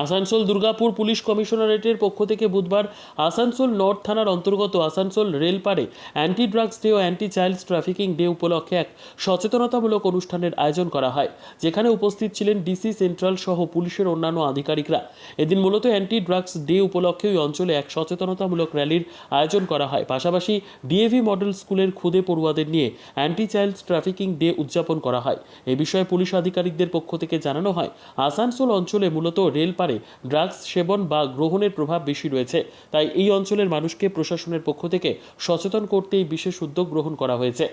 Asansol Durgapur police কমিশনারেটের পক্ষ থেকে বুধবার আসানসোল নর্থ থানার অন্তর্গত আসানসোল রেলপাড়ে অ্যান্টি ড্রাগস ডে ও অ্যান্টি চাইল্ড ট্রাফিকিং ডে উপলক্ষে এক সচেতনতামূলক অনুষ্ঠানের আয়োজন করা হয়, যেখানে উপস্থিত ছিলেন ডিসি সেন্ট্রাল সহ পুলিশের অন্যান্য আধিকারিকরা। এদিন মূলত অ্যান্টি ড্রাগস ডে উপলক্ষে ওই অঞ্চলে এক সচেতনতামূলক র্যালির আয়োজন করা হয়। পাশাপাশি ডিএভি মডেল স্কুলের খুদে পড়ুয়াদের নিয়ে অ্যান্টি চাইল্ড ট্রাফিকিং ডে উদযাপন করা হয়। এ বিষয়ে পুলিশ আধিকারিকদের পক্ষ থেকে জানানো হয়, আসানসোল অঞ্চলে মূলত রেলপারে ড্রাগস সেবন বা গ্রহণের প্রভাব বেশি রয়েছে। তাই এই অঞ্চলের মানুষকে প্রশাসনের পক্ষ থেকে সচেতন করতে এই বিশেষ উদ্যোগ গ্রহণ করা হয়েছে।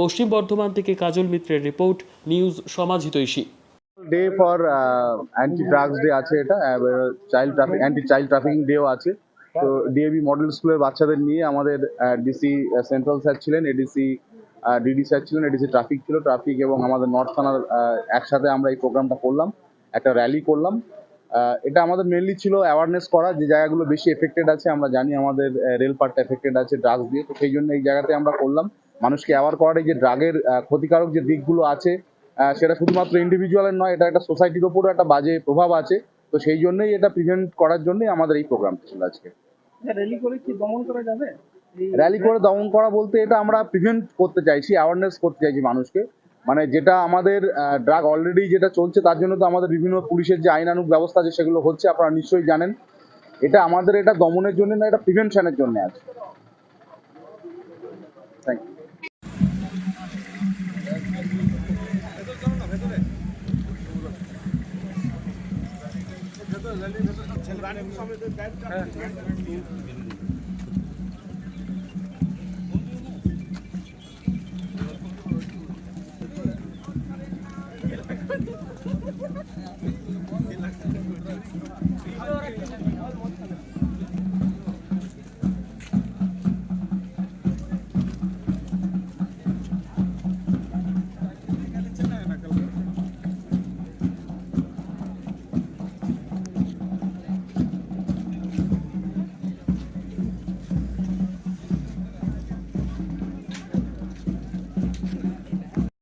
পশ্চিম বর্ধমান থেকে কাজল মিত্রের রিপোর্ট, নিউজ সমাজ হিতৈষী। Day for anti drugs day আছে এটা child traffic anti child trafficking ডেও আছে। তো ডিএবি মডেল স্কুলের বাচ্চাদের নিয়ে আমাদের ডিসি সেন্ট্রাল স্যার ছিলেন এডিসি ডিডি স্যার ছিলেন এডিসি ট্রাফিক ছিল ট্রাফিক এবং আমাদের নর্থ থানার একসাথে আমরা এই প্রোগ্রামটা করলাম। একটা র্যালি করলাম। এটা আমাদের মেনলি ছিল অ্যাওয়ারনেস করা যে জায়গাগুলো বেশি এফেক্টেড আছে। আমরা জানি আমাদের রেল পার্টটা এফেক্টেড আছে ড্রাগস দিয়ে। তো সেই জন্য এই জায়গাতে আমরা করলাম। মানুষকে অ্যাওয়ার করার এই যে ড্রাগের ক্ষতিকারক যে দিকগুলো আছে সেটা শুধুমাত্র ইন্ডিভিজুয়ালের নয় এটা একটা সোসাইটির ওপরও একটা বাজে প্রভাব আছে। তো সেই জন্যই এটা প্রিভেন্ট করার জন্যই আমাদের এই প্রোগ্রামটা ছিল আজকে। র্যালি করে কি দমন করা যাবে? র্যালি করে দমন করা বলতে এটা আমরা প্রিভেন্ট করতে চাইছি অ্যাওয়ারনেস করতে চাইছি মানুষকে। মানে যেটা আমাদের ড্রাগ অলরেডি যেটা চলছে তার জন্য তো আমাদের বিভিন্ন পুলিশের যে আইনানুগ ব্যবস্থা আছে সেগুলো হচ্ছে আপনারা নিশ্চয়ই জানেন এটা আমাদের এটা দমনের জন্য না এটা প্রিভেনশনের জন্য আছে থ্যাংক ইউ Thank you.